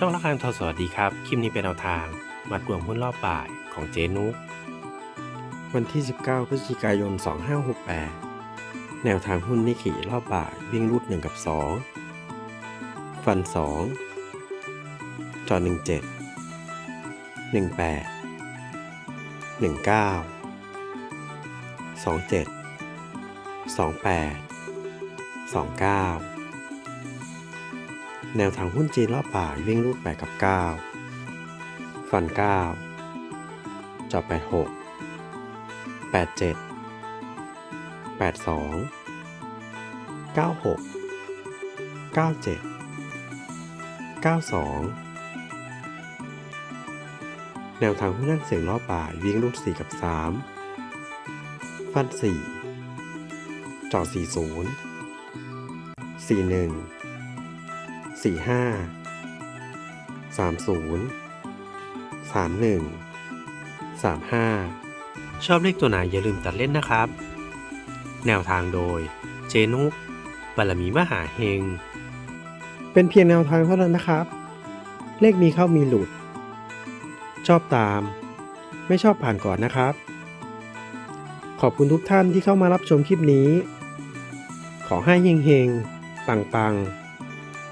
ช่องละครทอสวัสดีครับ คลิปนี้เป็นแนวทาง มัดรวมหุ้นรอบบ่ายของเจนุกวันที่ 19 พฤศจิกายน 2568 แนวทางหุ้นนิขีรอบบ่ายวิ่งรูด1กับ 2 ฟัน 2 จอ 17 18 19 27 28 29 แนวทางหุ้นจีนรอบบ่ายวิ่งรูด8กับ 9 ฟัน 9 จอบ 86 87 82 96 97 92 แนวทางหุ้นนั่งเสียงรอบบ่ายวิ่งรูด4กับ 3 ฟัน 4 จอ40 41 สี่ห้าสามศูนย์สามหนึ่งสามห้าชอบเลขตัวไหนอย่าลืมตัดเล่นนะครับ แนวทางโดย เจนุกบารมีมหาเฮง เป็นเพียงแนวทางเท่านั้นนะครับ เลขมีเข้ามีหลุด ชอบตาม ไม่ชอบผ่านก่อนนะครับ ขอบคุณทุกท่านที่เข้ามารับชมคลิปนี้ ขอให้เฮงเฮงปังปัง